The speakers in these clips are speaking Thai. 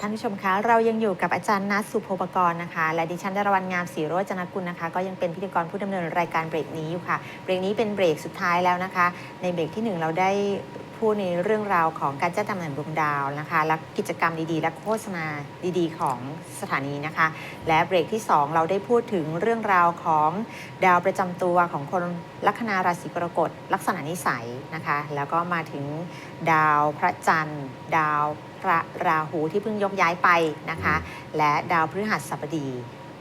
ท่านผู้ชมคะเรายังอยู่กับอาจารย์นัทสุภปกรณ์นะคะ และดิฉันดารวรรณงามศรีโรจนกุลนะคะ ก็ยังเป็นพิธีกรผู้ดำเนินรายการเบรกนี้อยู่ค่ะ เบรกนี้เป็นเบรกสุดท้ายแล้วนะคะ ในเบรกที่หนึ่งเราได้พูดในเรื่องราวของการจัดตำแหน่งดวงดาวนะคะ และกิจกรรมดีๆ และโฆษณาดีๆ ของสถานีนะคะ และเบรกที่ 2 เราได้พูดถึงเรื่องราวของดาวประจำตัวของคนลัคนาราศีกรกฎลักษณะนิสัยนะคะ แล้วก็มาถึงดาวพระจันทร์ ดาว ระราหูที่เพิ่งยกย้ายไปนะคะ และดาวพฤหัสบดี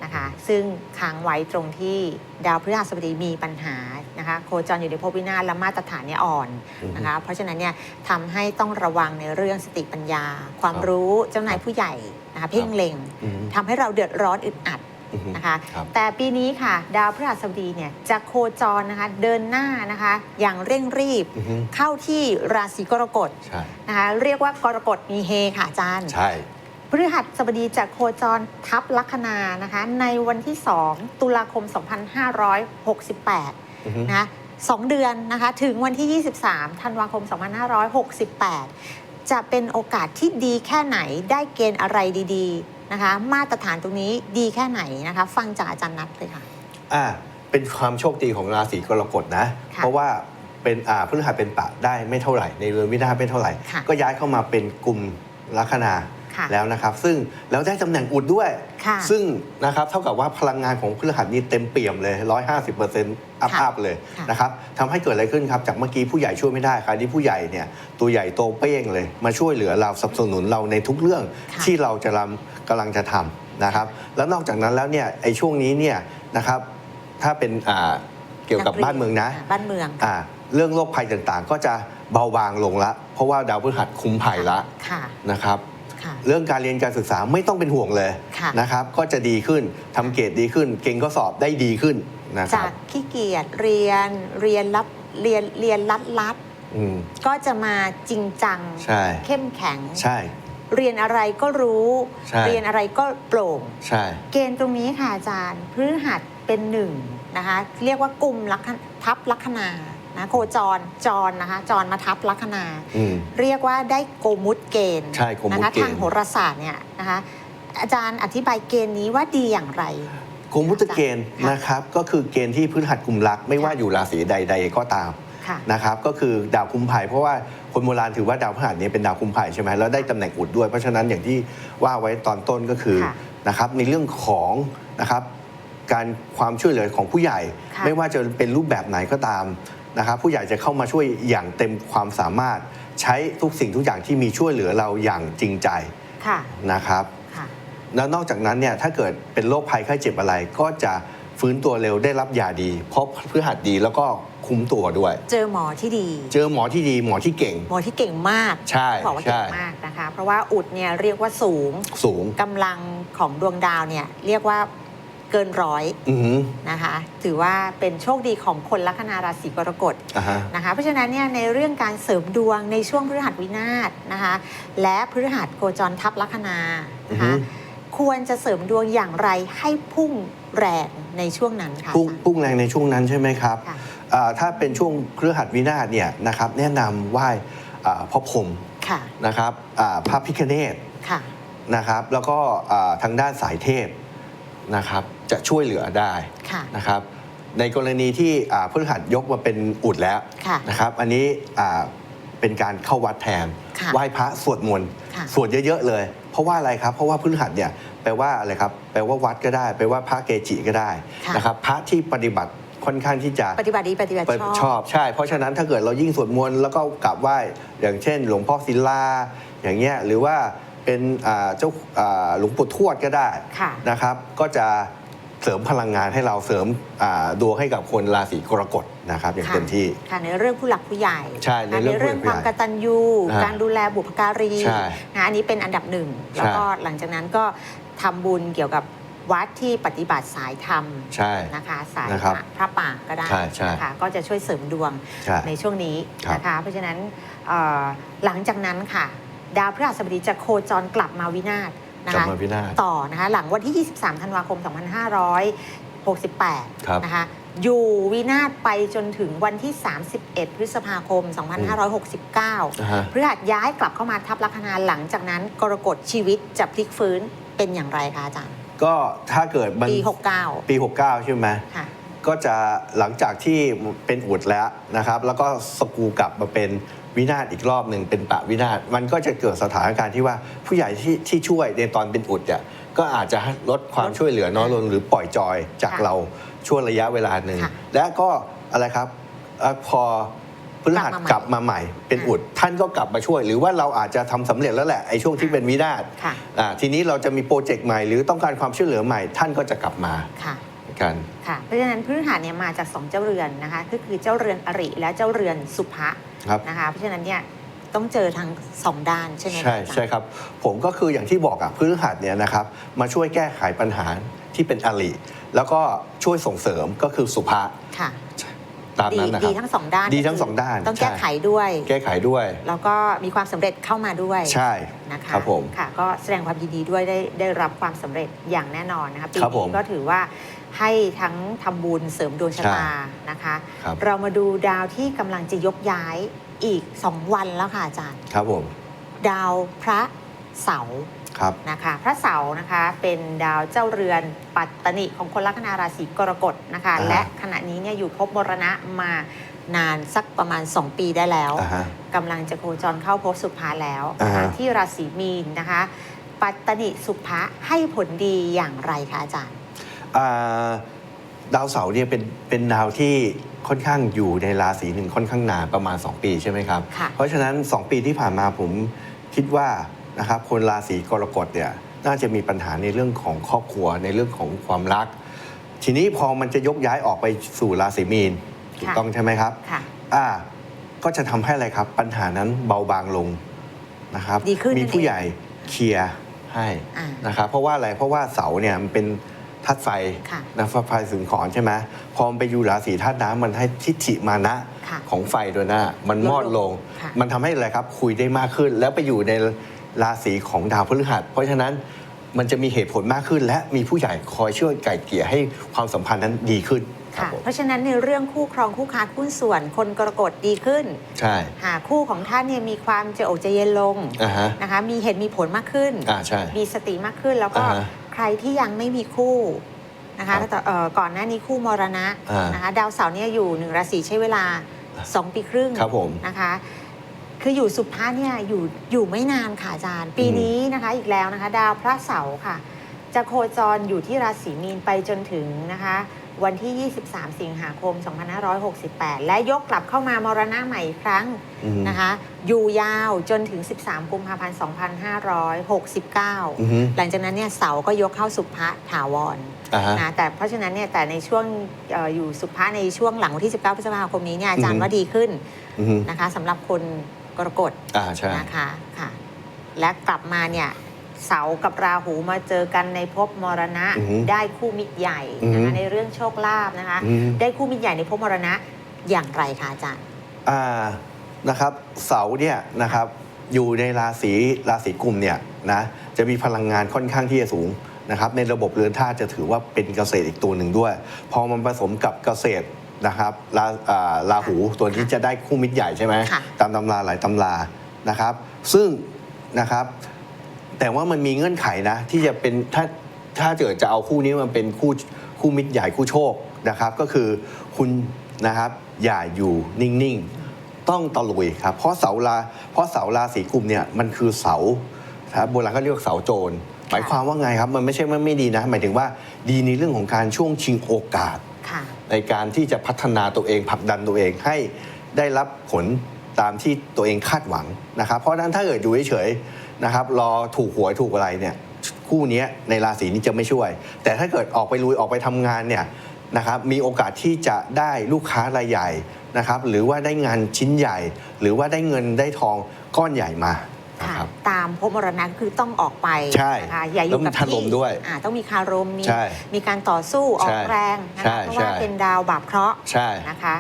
นะคะ ซึ่งค้างไว้ตรงที่ดาวพฤหัสบดีมีปัญหานะคะโคจรอยู่ในภพวินาศและมาตรฐานเนี่ยอ่อนนะคะเพราะฉะนั้นเนี่ยทำให้ต้องระวังในเรื่องสติปัญญา ความครับรู้เจ้านายผู้ใหญ่นะคะเพ่งเล็งอืมทำให้เราเดือดร้อนอึดอัดอืม นะคะครับแต่ปีนี้ค่ะ ดาวพฤหัสบดีเนี่ยจะโคจรนะคะเดินหน้านะคะอย่างเร่งรีบอือฮึเข้าที่ราศีกรกฎใช่นะคะเรียกว่ากรกฎมีเฮค่ะอาจารย์ใช่พฤหัสบดีจะโคจรทับลัคนานะคะในวันที่ 2 ตุลาคม 2568อือฮึนะคะสองเดือนนะคะถึงวันที่ 23 ธันวาคม 2568 จะเป็นโอกาสที่ดีแค่ไหนได้เกณฑ์อะไรดีๆ นะคะ มาตรฐานตรงนี้ดีแค่ไหนนะคะ ฟังจากอาจารย์นัทเลยค่ะอ่าเป็นความโชคดีของราศีกรกฎนะค่ะเพราะว่าเป็นอ่าพฤหัสเป็นปะได้ไม่เท่าไหร่ ในเรือนวินาศไม่เท่าไหร่ค่ะก็ย้ายเข้ามาเป็นกลุ่มลัคนาค่ะแล้วนะครับ ซึ่งแล้วได้ตำแหน่งอุดด้วยค่ะซึ่งนะครับเท่ากับว่าพลังงานของพฤหัสนี้เต็มเปี่ยมเลย 150%อัพค่ะอัพเลยค่ะนะครับทำให้เกิดอะไรขึ้นครับ จากเมื่อกี้ผู้ใหญ่ช่วยไม่ได้คราวนี้ผู้ใหญ่เนี่ยตัวใหญ่โตเป้งเลย มาช่วยเหลือเราสนับสนุนเราในทุกเรื่องค่ะที่เราจะรำ กำลังจะทำนะครับ แล้วนอกจากนั้นแล้วเนี่ยไอ้ช่วงนี้เนี่ยนะครับถ้าเป็นอ่าเกี่ยวกับบ้านเมืองนะ บ้านเมืองอ่าเรื่องโรคภัยต่างๆ ก็จะเบาบางลงละ เพราะว่าดาวพฤหัสคุมภัยละค่ะนะครับค่ะเรื่องการเรียนการศึกษาไม่ต้องเป็นห่วงเลยค่ะนะครับ ก็จะดีขึ้นทำเกรดดีขึ้น เก่งก็สอบได้ดีขึ้นนะคจารับกขี้เกียจเรียนเรียนรับเรียนเรียนลัดลัดอืมๆก็จะมาจริงจังใช่เข้มแข็งใช่ เรียนอะไรก็รู้ ใช่ เรียนอะไรก็โปร่ง ใช่ เกณฑ์ตรงนี้ค่ะอาจารย์พฤหัสเป็นหนึ่งนะคะ เรียกว่ากลุ่มลัคนาทับลัคนานะโคจรจรนะคะ จรมาทับลัคนา อืม เรียกว่าได้โกมุตเกณฑ์ใช่โกมุตนะคะเกณฑ์ทางโหราศาสตร์เนี่ยนะคะ อาจารย์อธิบายเกณฑ์นี้ว่าดีอย่างไร กลุ่มพุทธเกณฑ์ค่ะนะครับ ก็คือเกณฑ์ที่พฤหัสกลุ่มรักไม่ว่าค่ะอยู่ราศีใด ๆ ก็ตาม ค่ะ นะครับก็คือดาวคุมภัยเพราะว่าคนโบราณถือว่าดาวพฤหัสเนี้เป็นดาวคุมภัยใช่ไหมแล้วได้ตำแหน่งอุดด้วย เพราะฉะนั้นอย่างที่ว่าไว้ตอนต้นก็คือค่ะนะครับในเรื่องของนะครับการความช่วยเหลือของผู้ใหญ่ ค่ะไม่ว่าจะเป็นรูปแบบไหนก็ตามนะครับผู้ใหญ่จะเข้ามาช่วยอย่างเต็มความสามารถ ใช้ทุกสิ่งทุกอย่างที่มีช่วยเหลือเราอย่างจริงใจค่ะนะครับ ค่ะ แล้วนอกจากนั้นเนี่ยถ้าเกิดเป็นโรคภัยไข้เจ็บอะไรก็จะฟื้นตัวเร็วได้รับยาดี เพราะพฤหัสดีแล้วก็ คุ้มตัวด้วย เจอหมอที่ดี เจอหมอที่ดีหมอที่เก่ง หมอที่เก่งมากใช่บอกว่าเก่ใช่งมากนะคะ เพราะว่าอุดเนี่ยเรียกว่าสูงสูงกำลังของดวงดาวเนี่ยเรียกว่าเกินร้อยอือหือนะคะ ถือว่าเป็นโชคดีของคนลัคนาราศีกรกฎอ่าฮะนะคะ เพราะฉะนั้นเนี่ยในเรื่องการเสริมดวงในช่วงพฤหัสวินาศนะคะ และพฤหัสโคจรทับลัคนาอืนะอหืคะอ ควรจะเสริมดวงอย่างไรให้พุ่งแรงในช่วงนั้นค่ะพุ่งอาจารย์พุ่งแรงในช่วงนั้นใช่ไหมครับค่ะอ่าถ้าเป็นช่วงพฤหัสวินาศเนี่ยนะครับแนะนำไหว้อ่าพ่อพรหมค่ะนะครับอ่าพระพิคเนตค่ะนะครับแล้วก็อ่าทางด้านสายเทพนะครับจะช่วยเหลือได้ค่ะนะครับในกรณีที่อ่าพฤหัสยกมาเป็นอุดแล้วค่ะนะครับอันนี้อ่าเป็นการเข้าวัดแทนค่ะไหว้พระสวดมนต์ค่ะสวดเยอะ ๆ เลย เพราะว่าอะไรครับ เพราะว่าพฤหัสเนี่ยแปลว่าอะไรครับ แปลว่าวัดก็ได้ แปลว่าพระเกจิก็ได้ค่ะนะครับ พระที่ปฏิบัติค่อนข้างที่จะปฏิบัติดีปฏิบัติชอบชอบใช่ เพราะฉะนั้นถ้าเกิดเรายิ่งสวดมนต์แล้วก็กราบไหว้อย่างเช่น หลวงพ่อศิลา อย่างเงี้ยหรือว่าเป็นอ่าเจ้าอ่าหลวงปู่ทวดก็ได้ค่ะนะครับ ก็จะ เสริมพลังงานให้เราเสริมอ่าดวงให้กับคนราศีกรกฎนะครับอย่างค่ะเต็มที่ค่ะในเรื่องผู้หลักผู้ใหญ่ใช่ในนะเรื่องเรื่องผู้คหลัวากมผู้ใหญ่กตัญญูอ่าการดูแลบุพการีใช่นะอันนี้เป็นอันดับหนึ่งแล้วก็หลังจากนั้นก็ทำบุญเกี่ยวกับวัดที่ปฏิบัติสายธรรมใช่นะคะสายนะครับพระป่าก็ได้ใช่ใช่นะคะก็จะช่วยเสริมดวงใช่ในช่วงนี้ครับนะคะเพราะฉะนั้นเอ่อหลังจากนั้นค่ะ ดาวพฤหัสบดีจะโคจรกลับมาวินาศ นะกลับคะมาพินาศต่อนะคะหลังวันที่ 23 ธันวาคม 2568ครับนะคะอยู่วินาศไปจนถึงวันที่ 31 พฤษภาคม 2569อ่าฮะพฤหัสย้ายกลับเข้ามาทับลัคนาหลังจากนั้นกรกฎชีวิตจะพลิกฟื้นเป็นอย่างไรคะอาจารย์ ก็ถ้าเกิดมันปีปี 69 ใช่ไหม69ค่ะก็จะหลังจากที่เป็นอุดแล้วนะครับ แล้วก็สกรูกลับมาเป็น วินาศอีกรอบหนึ่งเป็นปะวินาศมันก็จะเกิดสถานการณ์ที่ว่าผู้ใหญ่ที่ที่ช่วยในตอนเป็นอุดเนี่ยก็อาจจะลดความช่วยเหลือน้อยลงหรือปล่อยจอยจากค่ะเราช่วงระยะเวลาหนึ่งค่ะและก็อะไรครับเอ่อพอพฤหัสกกลัลับบมามาใหใหม่ม่เป็นอุด ท่านก็กลับมาช่วย หรือว่าเราอาจจะทำสำเร็จแล้วแหละไอ้ช่วงที่เป็นวินาศค่ะอ่าทีนี้เราจะมีโปรเจกต์ใหม่หรือต้องการความช่วยเหลือใหม่ ท่านก็จะกลับมาค่ะ กันค่ะเพราะฉะนั้นพฤหัสเนี่ยมาจากสองเจ้าเรือนนะคะก็คือเจ้าเรือนอริและเจ้าเรือนสุภะครับนะคะเพราะฉะนั้นเนี่ยต้องเจอทั้งสองด้านใช่ไหมคะใช่อาจารย์ใช่ครับ ผมก็คืออย่างที่บอกอะพฤหัสเนี่ยนะครับมาช่วยแก้ไขปัญหาที่เป็นอริแล้วก็ช่วยส่งเสริมก็คือสุภาค่ะตามดีนั้นนะคดีรับทั้งสองด้านดีทั้งก็คืสองด้าน ต้องใช่แก้ไขด้วย แก้ไขด้วย แล้วก็มีความสำเร็จเข้ามาด้วยใช่นะคะครับผมค่ะ ก็แสดงความยินดีด้วยได้ได้รับความสำเร็จอย่างแน่นอนนะคะปีครับผนี้มก็ถือว่า ให้ทั้งทำบุญเสริมดวงชะตานะคะครับเรามาดูดาวที่กำลังจะยกย้ายอีก 2 วันแล้วค่ะอาจารย์ ครับผมดาวพระเสาร์ครับนะคะพระเสาร์นะคะเป็นดาวเจ้าเรือนปัตตนิของคนลัคนาราศีกรกฎนะคะอ่าและขณะนี้เนี่ยอยู่ภพมรณะมานานสักประมาณ 2 ปีได้แล้วอ่าฮะกำลังจะโคจรเข้าภพสุภาแล้วนะคะอ่าฮะที่ราศีมีนนะคะ ปัตตนิสุภะให้ผลดีอย่างไรคะอาจารย์อ่า ดาวเสาร์เนี่ยเป็นเป็นดาวที่ค่อนข้างอยู่ในราศีหนึ่งค่อนข้างนานประมาณ 2 ปีใช่ไหมครับ ค่ะ เพราะฉะนั้น 2 ปีที่ผ่านมาผมคิดว่านะครับคนราศีกรกฎเนี่ยน่าจะมีปัญหาในเรื่องของครอบครัวในเรื่องของความรัก ทีนี้พอมันจะยกย้ายออกไปสู่ราศีมีนถูกค่ะต้องใช่ไหมครับค่ะ อ่าก็จะทำให้อะไรครับ ปัญหานั้นเบาบางลงนะครับ ดีขึ้นมีนั่นผู้เองใหญ่เคลียร์ให้อ่านะครับเพราะว่าอะไรเพราะว่าเสาเนี่ยมันเป็น ธาตุไฟค่ะนะไฟสูงขอนใช่ไหมพอมันไปอยู่ราศีธาตุน้ำมันให้ทิฏฐิมานะค่ะของไฟตัวหน้า มันมอดลง ค่ะ มันทำให้อะไรครับคุยได้มากขึ้น แล้วไปอยู่ในราศีของดาวพฤหัส เพราะฉะนั้นมันจะมีเหตุผลมากขึ้น และมีผู้ใหญ่คอยช่วยไก่เกลี่ยให้ความสัมพันธ์นั้นดีขึ้นครับค่ะ ผมเพราะฉะนั้นในเรื่องคู่ครองคู่ค้าหุ้นส่วนคนกรกฎดีขึ้น ใช่หาคู่ของท่านเนี่ยมีความใจอกใจเย็นลงอ่าฮะนะคะมีเหตุมีผลมากขึ้น อ่าใช่ มีสติมากขึ้นแล้วก็อ่าฮะ ใครที่ยังไม่มีคู่นะคะครับแต่เอ่อก่อนหน้านี้คู่มรณะอ่านนะคะดาวเสาร์เนี่ยอยู่หนึ่งราศีใช้เวลา 2 ปีครึ่งครับผมนะคะ คืออยู่สุภาเนี่ยอยู่อยู่ไม่นานค่ะอาจารย์ ปีอืม นี้นะคะอีกแล้วนะคะ ดาวพระเสาร์ค่ะ จะโคจรอยู่ที่ราศีมีนไปจนถึงนะคะ วันที่ 23 สิงหาคม 2568 และยกกลับเข้ามามรณะใหม่อีกครั้งอืมนะคะ อยู่ยาวจนถึง 13 กุมภาพันธ์ 2569อือฮึหลังจากนั้นเนี่ยเสาก็ยกเข้าสุภะถาวรอ่าฮะนะแต่เพราะฉะนั้นเนี่ยแต่ในช่วงเอออยู่สุภะในช่วงหลังวันที่ 19 พฤษภาคมนี้เนี่ยอาจารอืย์อฮึว่าดีขึ้นอือฮึนะคะสำหรับคนกรกฎอ่าใช่นะคะค่ะและกลับมาเนี่ย เสากับราหูมาเจอกันในภพมรณะ อือฮึได้คู่มิตรใหญ่อือฮึนะคะในเรื่องโชคลาภนะคะ อืม ได้คู่มิตรใหญ่ในภพมรณะอย่างไรคะอาจารย์ อ่านะครับเสาเนี่ยนะครับอยู่ในราศีราศีกุมเนี่ยนะจะมีพลังงานค่อนข้างที่จะสูงนะครับในระบบเรือนธาตุจะถือว่าเป็นเกษตรอีกตัวหนึ่งด้วย พอมันผสมกับเกษตรนะครับราอ่าราหูตัวที่จะได้คู่มิตรใหญ่ใช่ไหมค่ะ ตามตำราหลายตำรานะครับ ซึ่งนะครับ แต่ว่ามันมีเงื่อนไขนะ ที่จะเป็นถ้าถ้าเกิดจะเอาคู่นี้มันเป็นคู่คู่มิตรใหญ่คู่โชคนะครับ ก็คือคุณนะครับอย่าอยู่นิ่งๆ ต้องตะลุยครับ เพราะเสาราเพราะเสาราศีกุมเนี่ยมันคือเสาครับโบราณก็เรียกเสาโจรหมายความว่าไงครับ มันไม่ใช่ว่าไม่ดีนะ หมายถึงว่าดีในเรื่องของการช่วงชิงโอกาสค่ะในการที่จะพัฒนาตัวเองผลักดันตัวเองให้ได้รับผลตามที่ตัวเองคาดหวังนะครับ เพราะฉะนั้นถ้าเกิดอยู่เฉยๆ นะครับรอถูกหวยถูกอะไรเนี่ยคู่เนี้ยในราศีนี้จะไม่ช่วย แต่ถ้าเกิดออกไปลุยออกไปทำงานเนี่ยนะครับมีโอกาสที่จะได้ลูกค้ารายใหญ่นะครับหรือว่าได้งานชิ้นใหญ่ หรือว่าได้เงินได้ทองก้อนใหญ่มานะค่ะครับตามภพมรณะคือต้องออกไปใช่นะคะอย่าอยู่แล้วมีกับคารมที่ด้วยอ่าต้องมีคารมมีใช่มีการต่อสู้ออใช่กแรงนะใช่คะเพราะว่าใช่เป็นดาวบาปเคราะห์ใช่นะคะ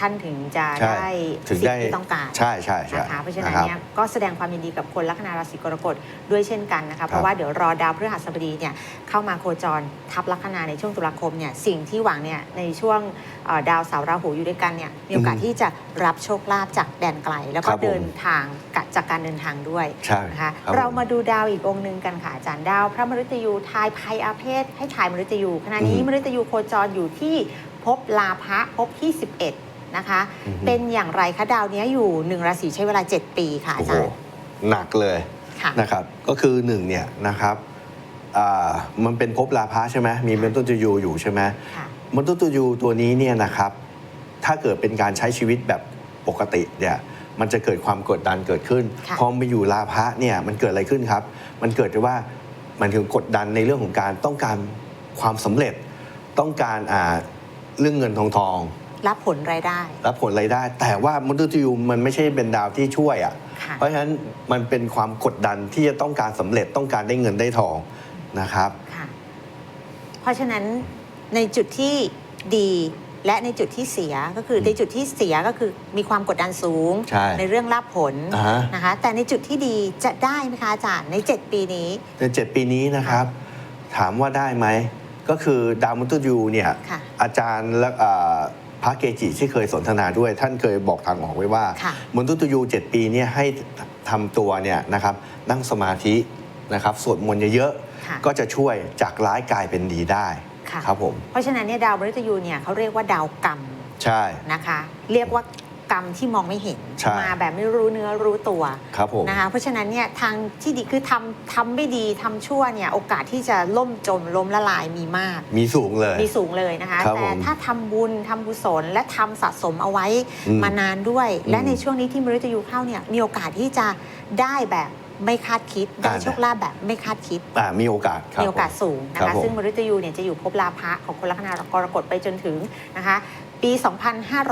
ท่านถึงจะใช่ได้ถึงสิ่ได้งที่ต้องการใช่ใช่ใช่นะคะเพราะฉะนั้นคบเนี่ยก็แสดงความยินดีกับคนลัคนาราศีกรกฎด้วยเช่นกันนะคะเพราะว่าเดี๋ยวรอดาวพฤหัสบดีเนี่ยเข้ามาโคจรทับลัคนาในช่วงตุลาคมเนี่ยสิ่งที่หวังเนี่ยในช่วงเอ่อดาวเสาร์ราหูอยู่ด้วยกันเนี่ยมีโอกาสอืมที่จะรับโชคลาภจากแดนไกล แล้วคก็รับผม เดินทางกะจากการเดินทางด้วย ใช่นะคะครับเราผมมาดูดาวอีกองค์หนึ่งกันค่ะอาจารย์ดาวพระมฤตยูทายภัยอาเพศให้ทายมฤตยูขณะนี้อืมมฤตยูโคจรอยู่ที่ภพลาภะภพที่ 11 นะคะ อือฮึเป็นเป็นอย่างไรคะดาวเนี้ยอยู่หนึ่งราศีใช้เวลา 7 ปีค่ะอาโอ้โหจารย์หนักเลยค่ะนะครับ ก็คือหนึ่งเนี่ยนะครับอ่ามันเป็นภพลาภะใช่ไหมมีมนุษย์ยูอยู่ใช่ไหมค่ะมนุษย์ยูตัวนี้เนี่ยนะครับ ถ้าเกิดเป็นการใช้ชีวิตแบบปกติเนี่ยมันจะเกิดความกดดันเกิดขึ้นค่ะ พอมาอยู่ลาภะเนี่ยมันเกิดอะไรขึ้นครับ มันเกิดจากว่ามันถึงกดดันในเรื่องของการต้องการความสำเร็จ ต้องการอ่าเรื่องเงินทองทอง รับผลรายได้ รับผลรายได้ แต่ว่ามนุษย์ยูมันไม่ใช่เป็นดาวที่ช่วยอะ ค่ะ เพราะฉะนั้นมันเป็นความกดดันที่จะต้องการสำเร็จต้องการได้เงินได้ทองนะครับ ค่ะ เพราะฉะนั้นในจุดที่ดีและในจุดที่เสียก็คืออืมในจุดที่เสียก็คือมีความกดดันสูงใช่เรื่องรับผลอ่าฮะ นะคะ แต่ในจุดที่ดีจะได้ไหมคะอาจารย์ใน 7 ปีนี้ ในเจ็ดปีนี้นะครับ ถามว่าได้ไหม ก็คือดาวมนุษย์ยูเนี่ย ค่ะ อาจารย์และอ่า พระเกจิที่เคยสนทนาด้วย ท่านเคยบอกทางออกไว้ว่าค่ะมนุษย์ยูเจ็ดปีเนี่ยให้ทำตัวเนี่ยนะครับนั่งสมาธินะครับสวดมนต์เยอะค่ะๆก็จะช่วยจากร้ายกลายเป็นดีได้ค่ะครับผมเพราะฉะนั้นเนี่ยดาวมฤตยูเนี่ยเขาเรียกว่าดาวกรรมใช่นะคะ เรียกว่า กรรมที่มองไม่เห็นใช่มาแบบไม่รู้เนื้อรู้ตัวครับผมนะคะเพราะฉะนั้นเนี่ยทางที่ดีคือทำทำไม่ดีทำชั่วเนี่ยโอกาสที่จะล่มจมล้มละลายมีมาก มีสูงเลย มีสูงเลยนะคะ ครับแต่ผมถ้าทำบุญทำกุศลและทำสะสมเอาไว้อืมมานานด้วย อืมและในช่วงนี้ที่มฤตยูเข้าเนี่ยมีโอกาสที่จะได้แบบไม่คาดคิด ได้อ่า โชคลาภแบบไม่คาดคิด อ่ามีโอกาสครับมีโอกาสผมสูงนะครัคะบผมซึ่งมฤตยูเนี่ยจะอยู่ภพลาภะของคนลัคนา กรกฎไปจนถึงนะคะ ปี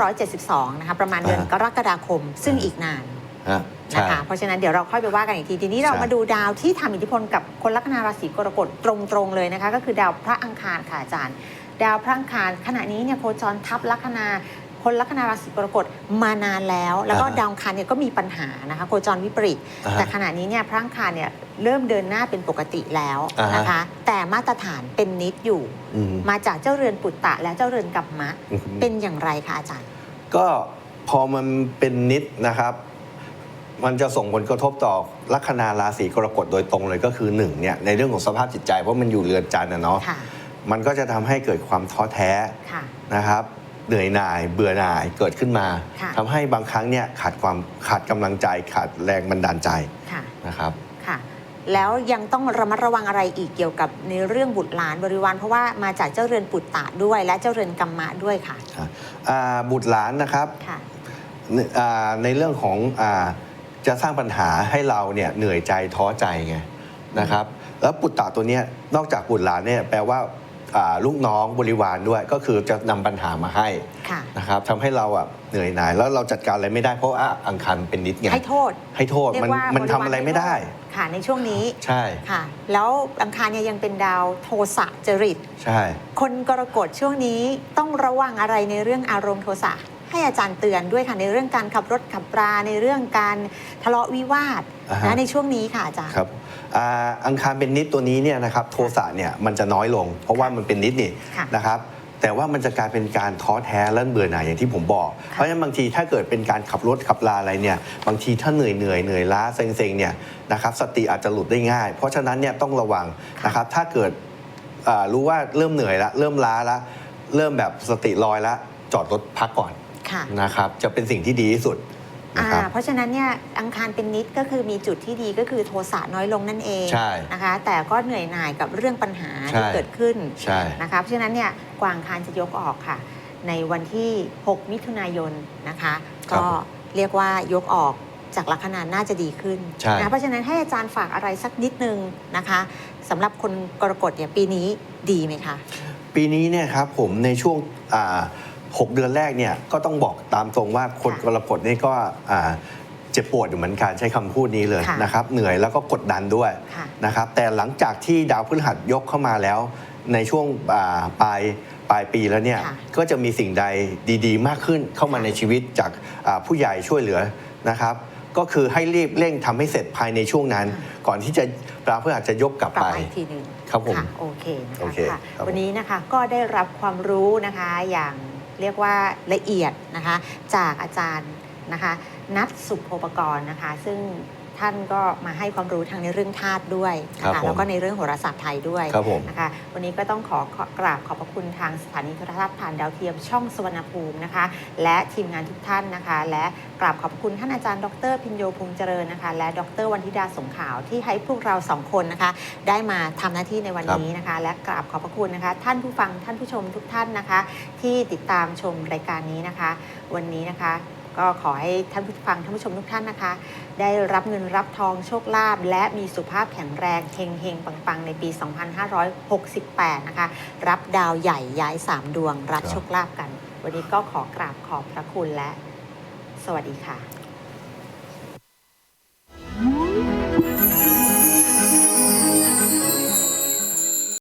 2572 นะคะประมาณเดือนอ่ากรกฎาคม ซึ่งอ่าอีกนานฮะใช่ นะคะ เพราะฉะนั้นเดี๋ยวเราค่อยไปว่ากันอีกที ทีนี้เราใช่ มาดูดาวที่ทำอิทธิพลกับคนลัคนาราศีกรกฎตรงๆเลยนะคะ ก็คือดาวพระอังคารค่ะอาจารย์ ดาวพระอังคารขณะนี้เนี่ยโคจรทับลัคนา คนลัคนาราศีกรกฎมานานแล้ว แล้วก็อ่าฮะดาวอังคารเนี่ยก็มีปัญหานะคะโคจรวิปริตอ่าฮะแต่ขณะนี้เนี่ยพระอังคารเนี่ยเริ่มเดินหน้าเป็นปกติแล้วอ่าฮะนะคะ แต่มาตรฐานเป็นนิดอยู่อืมมาจากเจ้าเรือนปุตตะและเจ้าเรือนกัมมะอืมเป็นอย่างไรคะอาจารย์ ก็พอมันเป็นนิดนะครับ มันจะส่งผลกระทบต่อลัคนาราศีกรกฎโดยตรงเลยก็คือหนึ่งเนี่ยในเรื่องของสภาพจิตใจเพราะมันอยู่เรือนจันทร์นะเนาะค่ะมันก็จะทำให้เกิดความท้อแท้ค่ะนะครับ เหนื่อยหน่ายเบื่อหน่ายเกิดขึ้นมา ค่ะทำให้บางครั้งเนี่ยขาดความขาดกำลังใจขาดแรงบันดาลใจค่ะ นะครับ ค่ะ แล้วยังต้องระมัดระวังอะไรอีกเกี่ยวกับในเรื่องบุตรหลานบริวารเพราะว่ามาจากเจ้าเรือนปุตตะด้วย และเจ้าเรือนกัมมะด้วยค่ะ อ่าบุตรหลานนะครับค่ะ อ่าในเรื่องของอาจะสร้างปัญหาให้เราเนี่ยเหนื่อยใจท้อใจไงนะครับ แล้วปุตตะตัวเนี้ยนอกจากบุตรหลานเนี่ยแปลว่า อ่าลูกน้องบริวารด้วย ก็คือจะนำปัญหามาให้ค่ะนะครับทำให้เราอะเหนื่อยหน่ายแล้วเราจัดการอะไรไม่ได้เพราะว่าอังคันเป็นนิดไงให้โทษให้โทษเรียมันกว่ามันบทำวาอะไรไม่ได้ให้โทษค่ะในช่วงนี้ใช่ค่ะ แล้วอังคารเนี่ยยังเป็นดาวโทสะจริต ใช่ คนกรกฎช่วงนี้ต้องระวังอะไรในเรื่องอารมณ์โทสะ ให้อาจารย์เตือนด้วยค่ะในเรื่องการขับรถขับราในเรื่องการทะเลาะวิวาทอ่าฮะ นะในช่วงนี้ค่ะอาจารย์ ครับอ่าอังคารเป็นนิดตัวนี้เนี่ยนะครับโทสะเนี่ยมันจะน้อยลง เพราะว่ามันเป็นนิดนี่ค่ะนะครับแต่ว่ามันจะกลายเป็นการท้อแท้และเบื่อหน่ายอย่างที่ผมบอก เพราะฉะนั้นบางทีถ้าเกิดเป็นการขับรถขับลาอะไรเนี่ยบางทีถ้าเหนื่อยเหนื่อยเหนื่อยล้าเซ็งๆเนี่ยนะครับสติอาจจะหลุดได้ง่าย เพราะฉะนั้นเนี่ยต้องระวังนะครับถ้าเกิดอ่ารู้ว่าเริ่มเหนื่อยละเริ่มล้าละเริ่มแบบสติลอยละจอดรถพักก่อน ค่ะนะครับ จะเป็นสิ่งที่ดีที่สุดนะอ่าครับเพราะฉะนั้นเนี่ยอังคารเป็นนิดก็คือมีจุดที่ดีก็คือโทสะน้อยลงนั่นเองใช่นะคะ แต่ก็เหนื่อยหน่ายกับเรื่องปัญหาใช่ ที่เกิดขึ้นใช่ นะคะเพราะฉะนั้นเนี่ยกวางคารจะยกออกค่ะ ในวันที่ 6 มิถุนายนนะคะ ครับก็เรียกว่ายกออกจากลัคนาน่าจะดีขึ้นใช่ นะเพราะฉะนั้นให้อาจารย์ฝากอะไรสักนิดนึงนะคะสำหรับคนกรกฎเนี่ยปีนี้ดีไหมคะ ปีนี้เนี่ยครับผมในช่วงอ่า หกเดือนแรกเนี่ยก็ต้องบอกตามตรงว่าคนค่ะกรกฎนี่ก็อ่าเจ็บปวดอยู่เหมือนกันใช้คำพูดนี้เลยค่ะนะครับเหนื่อยแล้วก็กดดันด้วยค่ะนะครับแต่หลังจากที่ดาวพฤหัสยกเข้ามาแล้ว ในช่วงอ่าปลายปลายปีแล้วเนี่ยค่ะก็จะมีสิ่งใดดีๆ มากขึ้นเข้ามาค่ะในชีวิตจากอ่าผู้ใหญ่ช่วยเหลือนะครับ ก็คือให้รีบเร่งทำให้เสร็จภายในช่วงนั้น ก่อนที่จะปลาเพื่ออาจจะยกกลับกลับไปมาอีกทีหนึ่งครับผมค่ะโอเคนะโอคะเคค่ะครับวันนี้นะคะก็ได้รับความรู้นะคะอย่าง เรียกว่าละเอียดนะคะจากอาจารย์นะคะนัทสุภโภปกรณ์นะคะ ซึ่ง ท่านก็มาให้ความรู้ทางในเรื่องธาตุด้วยนะครัคะบผมแล้วก็ในเรื่องโหราศาสตร์ไทยด้วยครับผม นะคะวันนี้ก็ต้องขอขอกราบขอบพระคุณทางสถานีโทรทัศน์ผ่านดาวเทียมช่องสวรรณภูมินะคะ และทีมงานทุกท่านนะคะ และกราบขอบพระคุณท่านอาจารย์ดรพิญโยพงษ์เจริญนะคะ และดรวันธิดาสงขาวที่ให้พวกเราสองคนนะคะ ได้มาทำหน้าที่ในวันครับนี้นะคะ และกราบขอบพระคุณนะคะ ท่านผู้ฟังท่านผู้ชมทุกท่านนะคะ ที่ติดตามชมรายการนี้นะคะ วันนี้นะคะ ก็ขอให้ท่านผู้ฟังท่านผู้ชมทุกท่านนะคะ ได้รับเงินรับทองโชคลาภและมีสุขภาพแข็งแรงเฮงเฮงปังๆ ในปี 2568 นะคะ รับดาวใหญ่ย้าย 3 ดวง รับโชคลาภกัน วันนี้ก็ขอกราบขอบพระคุณและ สวัสดีค่ะ